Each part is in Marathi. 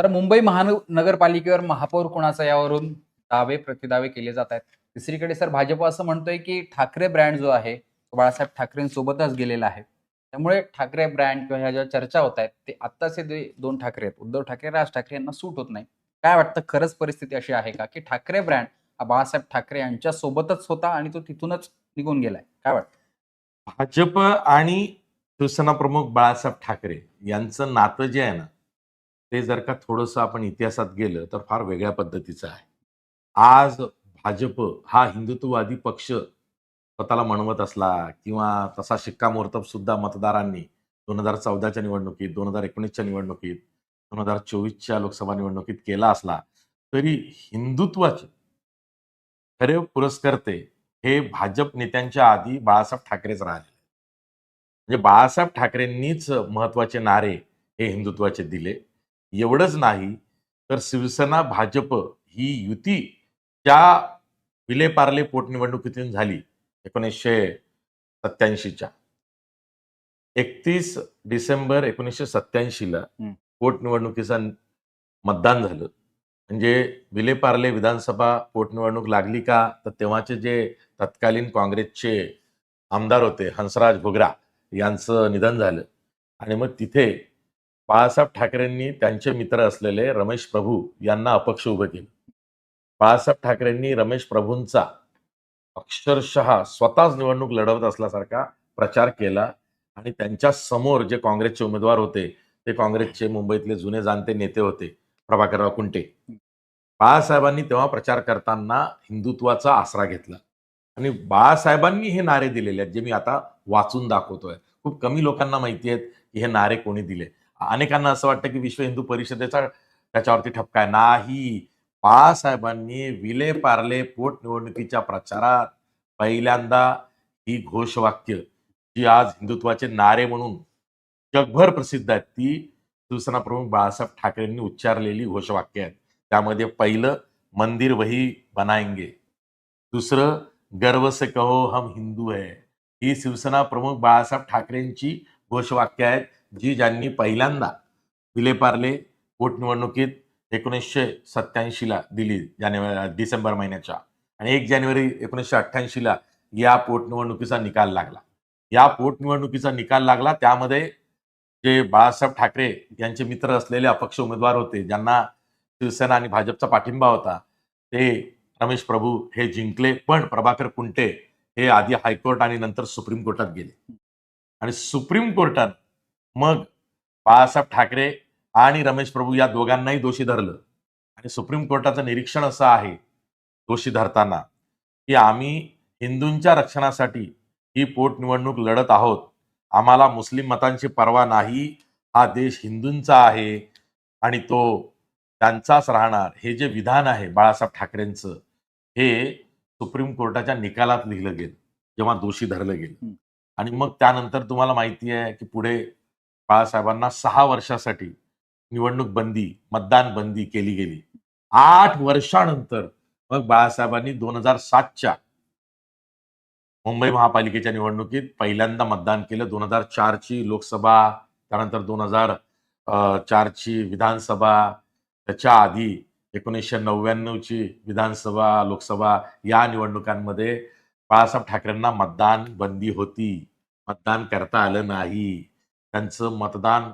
तर मुंबई महानगरपालिकेवर महापौर कोणाचा यावरून दावे प्रतिदावे केले जात आहेत. तिसरीकडे सर भाजप असं म्हणतोय की ठाकरे ब्रँड जो आहे तो बाळासाहेब ठाकरेंसोबतच गेलेला आहे. त्यामुळे ठाकरे ब्रँड किंवा ह्या ज्या चर्चा होत आहेत ते आत्ताचे जे दोन ठाकरे आहेत उद्धव ठाकरे राज ठाकरे यांना सूट होत नाही. काय वाटतं खरंच परिस्थिती अशी आहे का की ठाकरे ब्रँड हा बाळासाहेब ठाकरे यांच्या सोबतच होता आणि तो तिथूनच निघून गेलाय? काय वाटतं? भाजप आणि शिवसेना प्रमुख बाळासाहेब ठाकरे यांचं नातं जे आहे ना ते जर का थोडंसं आपण इतिहासात गेलं तर फार वेगळ्या पद्धतीचं आहे. आज भाजप हा हिंदुत्ववादी पक्ष स्वतःला म्हणवत असला किंवा तसा शिक्कामोर्तब सुद्धा मतदारांनी दोन हजार चौदाच्या निवडणुकीत दोन हजार एकोणीसच्या निवडणुकीत दोन हजार चोवीसच्या लोकसभा निवडणुकीत केला असला तरी हिंदुत्वाचे खरे पुरस्कर्ते हे भाजप नेत्यांच्या आधी बाळासाहेब ठाकरेच राहिले म्हणजे बाळासाहेब ठाकरेंनीच महत्त्वाचे नारे हे हिंदुत्वाचे दिले. एवढंच नाही तर शिवसेना भाजप ही युती ज्या विलेपार्ले पोटनिवडणुकीतून झाली एकोणीसशे सत्याऐंशीच्या एकतीस डिसेंबर एकोणीसशे सत्याऐंशीला. पोटनिवडणुकीचं मतदान झालं. म्हणजे विलेपार्ले विधानसभा पोटनिवडणूक लागली का? तर तेव्हाचे जे तत्कालीन काँग्रेसचे आमदार होते हंसराज भोगरा यांचं निधन झालं. आणि मग तिथे बाळासाहेब ठाकरेंनी त्यांचे मित्र असलेले रमेश प्रभू यांना अपक्ष उभं केलं. बाळासाहेब ठाकरेंनी रमेश प्रभूंचा अक्षरशः स्वतःच निवडणूक लढवत असल्यासारखा प्रचार केला आणि त्यांच्यासमोर जे काँग्रेसचे उमेदवार होते ते काँग्रेसचे मुंबईतले जुने जाणते नेते होते प्रभाकरराव कुंटे बाळासाहेबांनी तेव्हा प्रचार करताना हिंदुत्वाचा आसरा घेतला. आणि बाळासाहेबांनी हे नारे दिलेले आहेत जे मी आता वाचून दाखवतोय. खूप कमी लोकांना माहिती आहेत की हे नारे कोणी दिले. अनेकांना असं वाटतं की विश्व हिंदू परिषदेचा त्याच्यावरती ठपका आहे. नाही. बाळासाहेबांनी विले पार्ले पोटनिवडणुकीच्या प्रचारात पहिल्यांदा ही घोषवाक्य जी आज हिंदुत्वाचे नारे म्हणून जगभर प्रसिद्ध आहेत ती शिवसेना प्रमुख बाळासाहेब ठाकरेंनी उच्चारलेली घोषवाक्य आहेत. त्यामध्ये पहिलं मंदिर वही बनाएंगे. दुसरं गर्व से कहो हम हिंदू है. ही शिवसेना प्रमुख बाळासाहेब ठाकरेंची घोषवाक्य आहेत. जी ज्यांनी पहिल्यांदा विलेपार्ले पोटनिवडणुकीत एकोणीसशे सत्याऐंशीला दिली जानेवारी डिसेंबर महिन्याच्या आणि एक जानेवारी एकोणीसशे अठ्ठ्याऐंशीला या पोटनिवडणुकीचा निकाल लागला. या पोटनिवडणुकीचा निकाल लागला त्यामध्ये जे बाळासाहेब ठाकरे यांचे मित्र असलेले अपक्ष उमेदवार होते ज्यांना शिवसेना आणि भाजपचा पाठिंबा होता ते रमेश प्रभू हे जिंकले पण प्रभाकर कुंटे हे आधी हायकोर्ट आणि नंतर सुप्रीम कोर्टात गेले. आणि सुप्रीम कोर्टात मग बाळासाहेब ठाकरे आणि रमेश प्रभू या दोघांनाही दोषी धरलं. आणि सुप्रीम कोर्टाचं निरीक्षण असं आहे दोषी धरताना की आम्ही हिंदूंच्या रक्षणासाठी ही पोटनिवडणूक लढत आहोत. आम्हाला मुस्लिम मतांची पर्वा नाही. हा देश हिंदूंचा आहे आणि तो त्यांचाच राहणार. हे जे विधान आहे बाळासाहेब ठाकरेंचं हे सुप्रीम कोर्टाच्या निकालात लिहिलं गेलं जेव्हा दोषी धरलं गेलं. आणि मग त्यानंतर तुम्हाला माहिती आहे की पुढे बाळासाहेबांना सहा वर्षासाठी निवडणूक बंदी मतदान बंदी केली गेली. आठ वर्षानंतर मग बाळासाहेबांनी दोन हजार सातच्या मुंबई महापालिकेच्या निवडणुकीत पहिल्यांदा मतदान केलं. दोन हजार चारची लोकसभा त्यानंतर दोन हजार चारची विधानसभा. त्याच्या आधी एकोणीसशे नव्याण्णवची विधानसभा लोकसभा या निवडणुकांमध्ये बाळासाहेब ठाकरेंना मतदान बंदी होती. मतदान करता आलं नाही. त्यांचं मतदान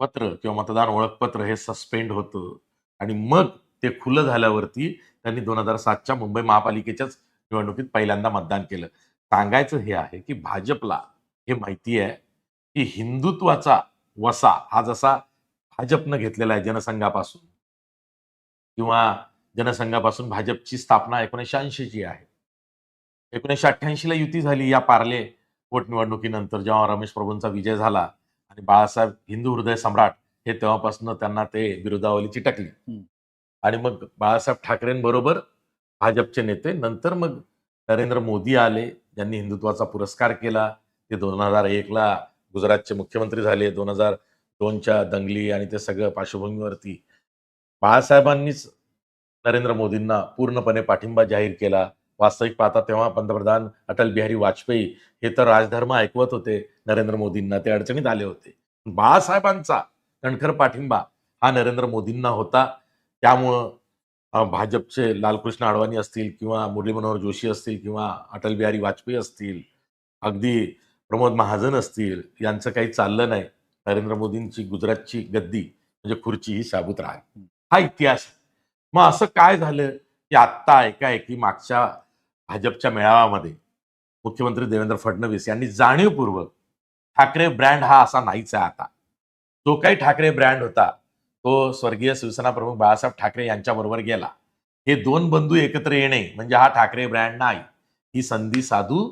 पत्र किंवा मतदान ओळखपत्र हे सस्पेंड होतं. आणि मग ते खुलं झाल्यावरती त्यांनी दोन हजार सातच्या मुंबई महापालिकेच्याच निवडणुकीत पहिल्यांदा मतदान केलं. सांगायचं हे आहे की भाजपला हे माहिती आहे की हिंदुत्वाचा वसा हा जसा भाजपनं घेतलेला आहे जनसंघापासून किंवा जनसंघापासून भाजपची स्थापना एकोणीसशे ऐंशीची आहे. एकोणीसशे अठ्ठ्याऐंशीला युती झाली या पार्ले पोटनिवडणुकीनंतर जेव्हा रमेश प्रभूंचा विजय झाला आणि बाळासाहेब हिंदू हृदय सम्राट हे तेव्हापासून त्यांना ते विरोधावली चिटकली. आणि मग बाळासाहेब ठाकरेंबरोबर भाजपचे नेते नंतर मग नरेंद्र मोदी आले ज्यांनी हिंदुत्वाचा पुरस्कार केला. ते दोन हजार एकला गुजरातचे मुख्यमंत्री झाले दोन हजार दोनच्या दंगली आणि ते सगळं पार्श्वभूमीवरती. बाळासाहेबांनीच नरेंद्र मोदींना पूर्णपणे पाठिंबा जाहीर केला. वास्तविक पाहता तेव्हा पंतप्रधान अटल बिहारी वाजपेयी हे तर राजधर्म ऐकवत होते नरेंद्र मोदींना. ते अडचणीत आले होते. बाळासाहेबांचा कणखर पाठिंबा हा नरेंद्र मोदींना होता. त्यामुळं भाजपचे लालकृष्ण अडवाणी असतील किंवा मुरली मनोहर जोशी असतील किंवा अटल बिहारी वाजपेयी असतील अगदी प्रमोद महाजन असतील यांचं काही चाललं नाही. नरेंद्र मोदींची गुजरातची गद्दी म्हणजे खुर्ची ही साबूत राहील हा इतिहास. मग असं काय झालं की आत्ता एकाएकी मागच्या भाजपच्या मेळाव्यामध्ये मुख्यमंत्री देवेंद्र फडणवीस यांनी जाणीवपूर्वक ठाकरे ब्रँड हा असा नाहीच आहे आता. जो काही ठाकरे ब्रँड होता तो स्वर्गीय शिवसेना प्रमुख बाळासाहेब ठाकरे यांच्याबरोबर गेला. हे दोन बंधू एकत्र येणे म्हणजे हा ठाकरे ब्रँड नाही ही संधी साधू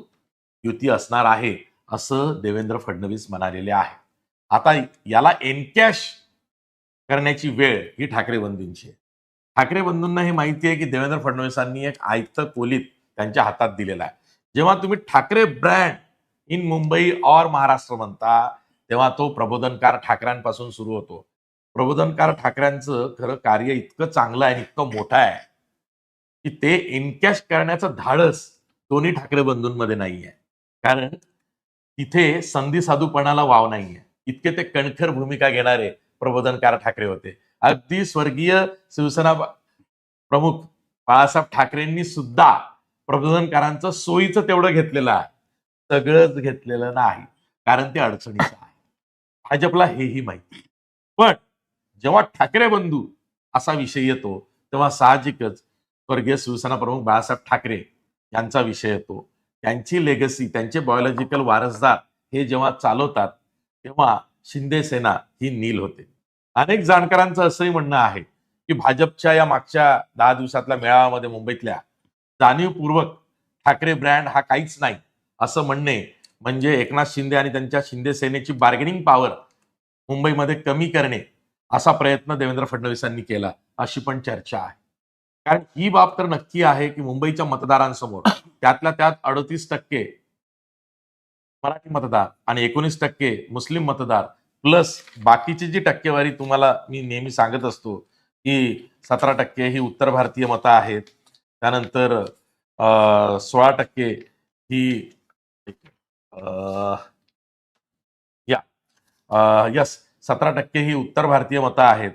युती असणार आहे असं देवेंद्र फडणवीस म्हणालेले आहे. आता याला एनकॅश करण्याची वेळ ही ठाकरे बंधूंची आहे. ठाकरे बंधूंना हे माहिती आहे की देवेंद्र फडणवीसांनी एक आयत कोलीत त्यांच्या हातात दिलेला आहे. जेव्हा तुम्ही ठाकरे ब्रँड इन मुंबई और महाराष्ट्र म्हणता तेव्हा तो प्रबोधनकार ठाकऱ्यांपासून सुरू होतो. प्रबोधनकार ठाकऱ्यांचं खरं कार्य इतकं चांगलं आहे इतकं मोठं आहे की ते इनकॅश करण्याचं धाडस दोन्ही ठाकरे बंधूंमध्ये नाहीये. कारण तिथे संधी साधूपणाला वाव नाहीये. इतके ते कणखर भूमिका घेणारे प्रबोधनकार ठाकरे होते. अगदी स्वर्गीय शिवसेना प्रमुख बाळासाहेब ठाकरेंनी सुद्धा प्रबोधनकारांचं सोयीचं तेवढं घेतलेलं आहे. सगळंच घेतलेलं नाही. कारण ते अडचणीचं आहे. भाजपला हेही माहिती पण जेव्हा ठाकरे बंधू असा विषय येतो तेव्हा साहजिकच स्वर्गीय शिवसेना प्रमुख बाळासाहेब ठाकरे यांचा विषय येतो. त्यांची लेगसी त्यांचे बायोलॉजिकल वारसदार हे जेव्हा चालवतात तेव्हा शिंदे सेना ही नील होते. अनेक जाणकारांचं असंही म्हणणं आहे की भाजपच्या या मागच्या दहा दिवसातल्या मेळाव्यामध्ये मुंबईतल्या जाणीवपूर्वक ठाकरे ब्रँड हा काहीच नाही असं म्हणणे म्हणजे एकनाथ शिंदे आणि त्यांच्या शिंदे सेनेची बार्गेनिंग पॉवर मुंबईमध्ये कमी करणे असा प्रयत्न देवेंद्र फडणवीसांनी केला अशी पण चर्चा आहे. कारण ही बाब तर नक्की आहे की मुंबईच्या मतदारांसमोर त्यातल्या त्यात अडतीस टक्के मराठी मतदार आणि एकोणीस टक्के मुस्लिम मतदार प्लस बाकीची जी टक्केवारी तुम्हाला मी नेहमी सांगत असतो की सतरा टक्के ही उत्तर भारतीय मतं आहेत त्यानंतर अं, सोळा टक्के ही अं, या यस सतरा टक्के ही उत्तर भारतीय मतं आहेत.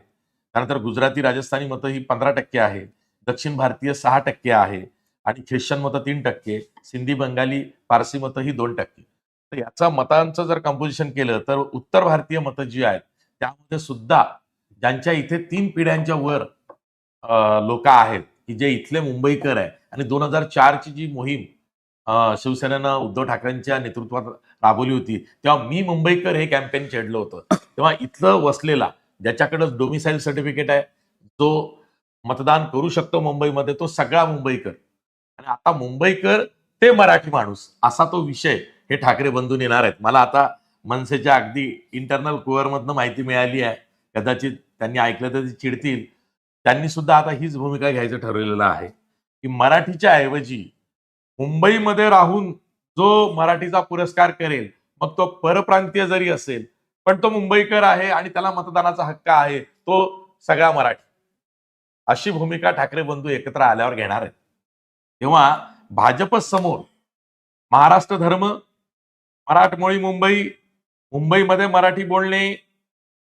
त्यानंतर गुजराती राजस्थानी मतं ही पंधरा टक्के आहे. दक्षिण भारतीय सहा टक्के आहे. आणि ख्रिश्चन मतं तीन टक्के. सिंधी बंगाली पारसी मतं ही दोन टक्के. तर याचा मतांचं जर कंपोजिशन केलं तर उत्तर भारतीय मतं जी आहेत त्यामध्ये सुद्धा ज्यांच्या इथे तीन पिढ्यांच्या वर लोक आहेत की जे इथले मुंबईकर आहे. आणि दोन हजार चारची जी मोहीम शिवसेनेनं उद्धव ठाकरेंच्या नेतृत्वात राबवली होती तेव्हा मी मुंबईकर हे कॅम्पेन छेडलं होतं. तेव्हा इथलं वसलेला ज्याच्याकडे डोमिसाईल सर्टिफिकेट आहे जो मतदान करू शकतो मुंबईमध्ये तो सगळा मुंबईकर. आणि आता मुंबईकर ते मराठी माणूस असा तो विषय हे ठाकरे बंधू येणार आहेत. मला आता मनसेच्या अगदी इंटरनल कुअरमधनं माहिती मिळाली आहे. कदाचित त्यांनी ऐकलं तर ते चिडतील. त्यांनी सुद्धा आता हीच भूमिका घ्यायचं ठरवलेलं आहे की मराठीच्या ऐवजी मुंबईमध्ये राहून जो मराठीचा पुरस्कार करेल मग तो परप्रांतीय जरी असेल पण तो मुंबईकर आहे आणि त्याला मतदानाचा हक्क आहे तो सगळा मराठी. अशी भूमिका ठाकरे बंधू एकत्र आल्यावर घेणार आहेत. तेव्हा भाजप समोर महाराष्ट्र धर्म मराठमोळी मुंबई मुंबईमध्ये मराठी बोलणे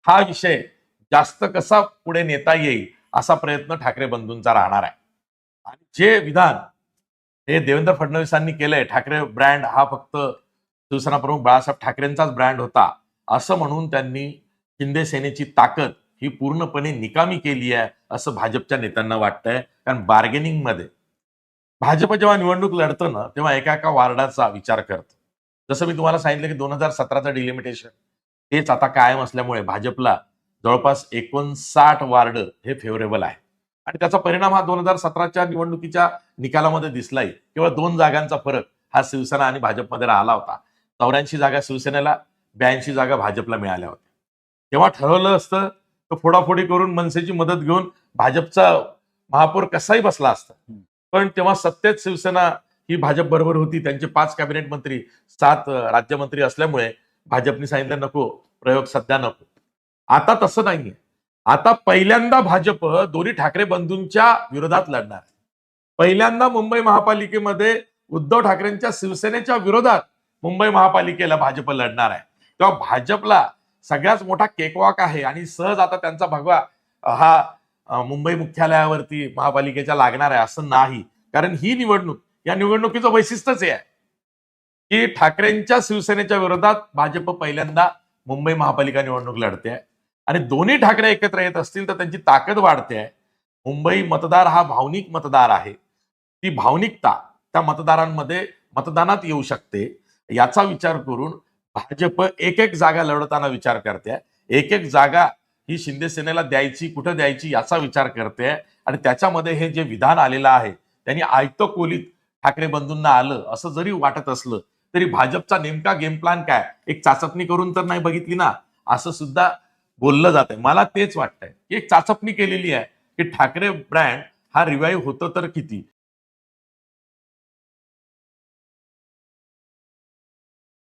हा विषय जास्त कसा पुढे नेता येईल असा प्रयत्न ठाकरे बंधूंचा राहणार आहे. आणि जे विधान हे देवेंद्र फडणवीसांनी केलंय ठाकरे ब्रँड हा फक्त शिवसेना प्रमुख बाळासाहेब ठाकरेंचाच ब्रँड होता असं म्हणून त्यांनी शिंदे सेनेची ताकद ही पूर्णपणे निकामी केली आहे असं भाजपच्या नेत्यांना वाटतंय. कारण बार्गेनिंगमध्ये भाजप जेव्हा निवडणूक लढतं ना तेव्हा एका एका वार्डाचा विचार करतं. जसं मी तुम्हाला सांगितलं की दोन हजार सतराचं डिलिमिटेशन तेच आता कायम असल्यामुळे भाजपला जवळपास एकोणसाठ वार्ड हे फेवरेबल आहे. आणि त्याचा परिणाम हा दोन हजार सतराच्या निवडणुकीच्या निकालामध्ये दिसलाय. केवळ दोन जागांचा फरक हा शिवसेना आणि भाजपमध्ये राहिला होता. चौऱ्याऐंशी जागा शिवसेनेला ब्याऐंशी जागा भाजपला मिळाल्या होत्या. तेव्हा ठरवलं असतं तर फोडाफोडी करून मनसेची मदत घेऊन भाजपचा महापौर कसाही बसला असता. पण तेव्हा सत्तेत शिवसेना ही भाजप बरोबर होती. त्यांचे पाच कॅबिनेट मंत्री सात राज्यमंत्री असल्यामुळे भाजपने सांगितलं नको प्रयोग सध्या नको. आता तसं नाहीये. आता पहिल्यांदा भाजप दोन्ही ठाकरे बंधूंच्या विरोधात लढणार पहिल्यांदा मुंबई महापालिकेमध्ये उद्धव ठाकरेंच्या शिवसेनेच्या विरोधात मुंबई महापालिकेला भाजप लढणार आहे. तेव्हा भाजपला सगळ्यात मोठा केकवॉक आहे आणि सहज आता त्यांचा भगवा हा मुंबई मुख्यालयावरती महापालिकेच्या लागणार आहे असं नाही. कारण ही निवडणूक या निवडणुकीचं वैशिष्ट्यच हे आहे. की ठाकरेंच्या शिवसेनेच्या विरोधात भाजप पहिल्यांदा मुंबई महापालिका निवडणूक लढते आहे. आणि दोन्ही ठाकरे एकत्र येत असतील तर त्यांची ताकद वाढते आहे. मुंबई मतदार हा भावनिक मतदार आहे. ती भावनिकता त्या मतदारांमध्ये मतदानात येऊ शकते. याचा विचार करून भाजप एक एक जागा लढवताना विचार करते एक एक जागा ही शिंदे सेनेला द्यायची कुठं द्यायची याचा विचार करते आणि त्याच्यामध्ये हे जे विधान आलेलं आहे त्यांनी आयत कोलीत ठाकरे बंधूंना आलं असं जरी वाटत असलं तरी भाजपचा नेमका गेम प्लॅन काय? एक चाचपणी करून तर नाही बघितली ना? असं सुद्धा बोललं जात आहे मला तेच वाटतंय. एक चाचपणी केलेली आहे की ठाकरे ब्रँड हा रिवाईव्ह होतं तर किती?